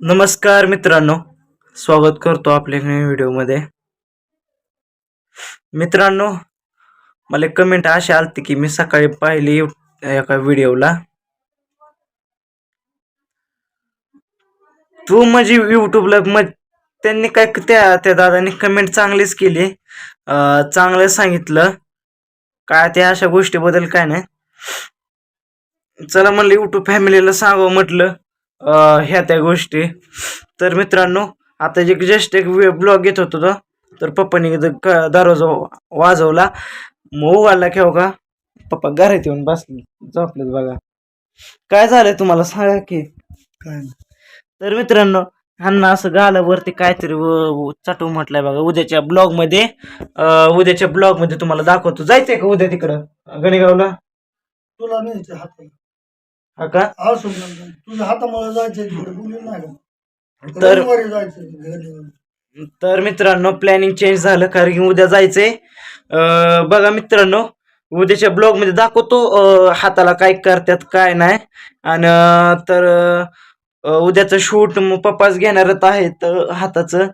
नमस्कार मित्रांनो. स्वागत करतो आपल्या नवीन व्हिडिओमध्ये. मित्रांनो मला कमेंट अशी आलती की मी सकाळी पाहिली एका व्हिडिओला. तू म्हणजे युट्यूबला मग त्यांनी काय त्या त्या दादांनी कमेंट चांगलीच केली. चांगलं सांगितलं. काय त्या अशा गोष्टीबद्दल काय नाही. चला म्हणलं युट्यूब फॅमिलीला सांगावं म्हटलं. ह्या त्या गोष्टी. तर मित्रांनो आता जे जस्ट एक ब्लॉग येत होतो तो तर पप्पानी दरवाजा वाजवला. मग उघडला ठेव का? पप्पा घरात येऊन बसले झोपलेत बघा. काय झालंय तुम्हाला सांगा की. तर मित्रांनो ह्यांना असं गालावरती काहीतरी व- व- चटू म्हटलंय बघा. उद्याच्या ब्लॉगमध्ये अं, उद्याच्या ब्लॉगमध्ये तुम्हाला दाखवतो. जायचंय का उद्या तिकडं? गणेगावला? तुला नाही हा का? असं म्हणलं. तुझ्या हातामुळे जायचं तिकडे बोलू नाही का? तर- रविवारी जायचं घरी. तर मित्रांनो प्लॅनिंग चेंज झालं कारण की उद्या जायचंय. अं, बघा मित्रांनो उद्याच्या ब्लॉगमध्ये दाखवतो अं, हाताला काय करतात काय नाही. आणि अं, तर अं, उद्याचं शूट पप्पाच घेणारच आहेत अं, हाताचं.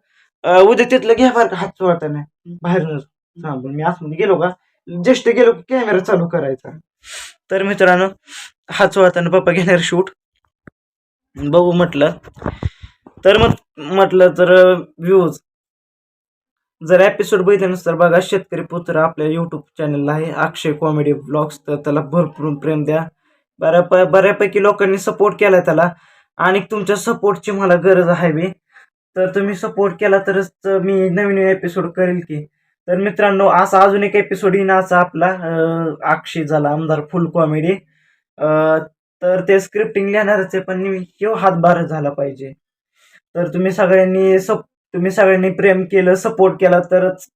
अं, उद्या तिथलं घ्या बरं का हात चोळता नाही. बाहेर थांबून मी आतमध्ये गेलो का? जस्ट गेलो की कॅमेरा चालू करायचा. तर मित्रांनो हात चोळताना पप्पा घेणार शूट. बघू म्हटलं. तर मग म्हटलं तर व्ह्यूज जर एपिसोड बघितल्यानुसार बघा शेतकरी पुत्र आपल्या यूट्यूब चॅनलला आहे. अक्षय कॉमेडी ब्लॉग्स तर त्याला भरपूर प्रेम द्या. बऱ्यापै बऱ्यापैकी लोकांनी सपोर्ट केला त्याला. आणि तुमच्या सपोर्टची मला गरज आहे बी. तर तुम्ही सपोर्ट केला तरच मी नवीन एपिसोड करेल की. तर मित्रांनो असा अजून एक एपिसोड येईन असा आपला अक्षय झाला आमदार फुल कॉमेडी तर ते स्क्रिप्टिंग लिहिणारच आहे पण ह्यो हातभार झाला पाहिजे. तर तुम्ही सगळ्यांनी सप तुम्ही सगळ्यांनी प्रेम केलं सपोर्ट केला तरच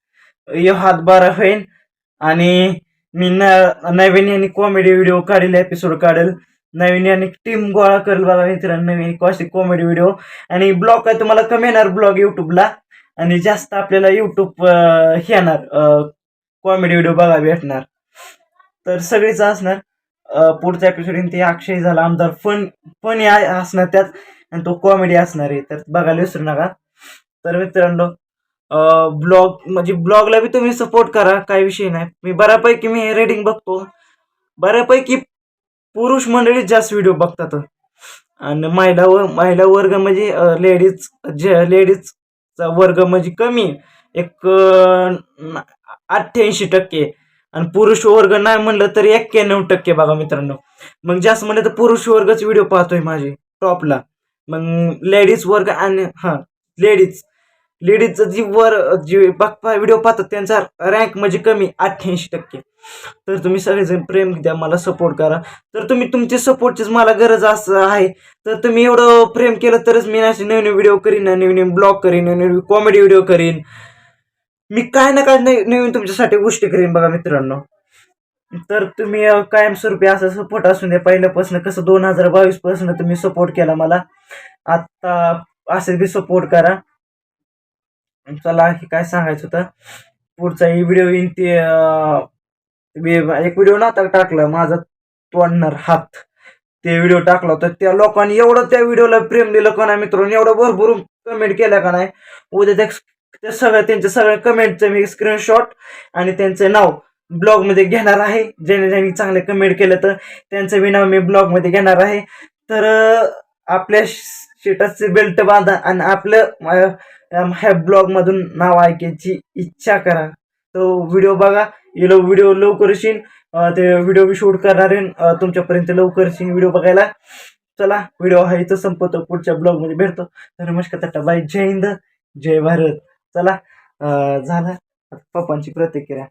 यो हातभार होईल आणि मी न नवीन यांनी कॉमेडी व्हिडिओ काढेल एपिसोड काढेल. नवीन यांनी टीम गोळा करेल बघा मित्रांनो नवीन कॉशी कॉमेडी व्हिडिओ आणि ब्लॉग काय तुम्हाला कमी येणार ब्लॉग युट्यूबला आणि जास्त आपल्याला युट्यूब हे येणार कॉमेडी व्हिडिओ बघा भेटणार. तर सगळीच असणार. पुढचा एपिसोड ते अक्षय झाला आमदार. फन फन असणार त्यात. आणि तो कॉमेडी असणार आहे. तर बघायला विसरू नका. तर मित्रांनो ब्लॉग म्हणजे ब्लॉगला बी तुम्ही सपोर्ट करा. काही विषय नाही. मी बऱ्यापैकी मी रेटिंग बघतो. बऱ्यापैकी पुरुष मंडळी जास्त व्हिडिओ बघतात. आणि महिला व महिला वर्ग म्हणजे लेडीज जे लेडीजचा वर्ग म्हणजे कमी. एक अठ्ठ्याऐंशी टक्के. आणि पुरुष वर्ग नाही म्हणलं तरी एक्क्याण्णव टक्के बघा मित्रांनो. मग जास्त म्हणलं तर पुरुष वर्गच व्हिडिओ पाहतोय माझे टॉपला मग लेडीज वर्ग आणि हां लेडीज लेडीजचं जी वर जे बघता व्हिडिओ पाहतात त्यांचा रँक म्हणजे कमी अठ्ठ्याऐंशी टक्के. तर तुम्ही सगळेजण प्रेम द्या मला सपोर्ट करा. तर तुम्ही तुमचे सपोर्टचीच मला गरज असं आहे. तर तुम्ही एवढं प्रेम केलं तरच मी असे नवीन व्हिडिओ करीन नवीन नवीन ब्लॉग करीन नवीन कॉमेडी व्हिडिओ करीन. मी काय ना काय नवीन तुमच्यासाठी गोष्टी करीन बघा मित्रांनो. तर तुम्ही कायमस्वरूपी असं सपोर्ट असून दे. पहिल्यापासून कसं दोन हजार बावीसपासून तुम्ही सपोर्ट केला मला. आत्ता असे बी सपोर्ट करा. चला हे काय सांगायचं होतं? पुढचा व्हिडिओ येईन ते एक व्हिडिओ ना टाकला माझा तोडणार हात. ते व्हिडिओ टाकला होता. त्या लोकांनी एवढं त्या व्हिडिओला प्रेम दिलं का नाही मित्रांनो? एवढं भरपूर कमेंट केल्या का नाही? उद्या त्या त्या सगळ्या त्यांच्या सगळ्या कमेंटचं मी स्क्रीनशॉट आणि त्यांचं नाव ब्लॉगमध्ये घेणार आहे. ज्याने ज्यांनी चांगले कमेंट केलं तर त्यांचं बी नाव मी ब्लॉगमध्ये घेणार आहे. तर आपल्या शेटाचे बेल्ट बांधा आणि आपलं ह्या ब्लॉगमधून नाव ऐकायची इच्छा करा. तो व्हिडिओ बघा. येलो व्हिडिओ लवकर येशील. ते व्हिडिओ मी शूट करणार आहे. तुमच्यापर्यंत लवकर येशील व्हिडिओ बघायला. चला व्हिडिओ हा इथं संपवतो. पुढच्या ब्लॉगमध्ये भेटतो. तर नमस्कार टाटा. बाय. जय हिंद. जय भारत. चला झालं. पप्पांची प्रतिक्रिया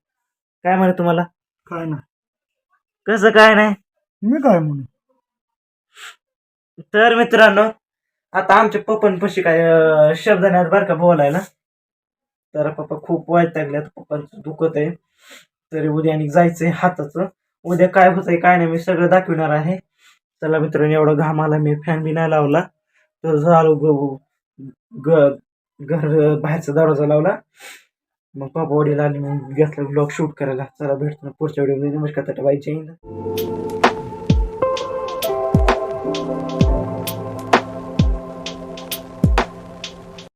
काय म्हणे तुम्हाला? काय नाही. कसं काय नाही? मी काय म्हणू? तर मित्रांनो आता आमच्या पप्पांपाशी काय अं, शब्द नाही बरं का बोलायला. तर पप्पा खूप वाईट लागल्यात पप्पांचं दुखत आहे. तरी उद्या आणि जायचंय हाताचं. उद्या काय होतंय काय नाही मी सगळं दाखवणार आहे. चला मित्रांनो एवढं घामाला मी फॅन बी नाही लावला. तर झालो ग ग घर बाहेरचा दरवाजा लावला. मग पापा वडील आले मग घेतलं ब्लॉग शूट करायला. चला भेटतो पुढच्या व्हिडिओमध्ये नमस्कार टाटा बाई जय हिंद.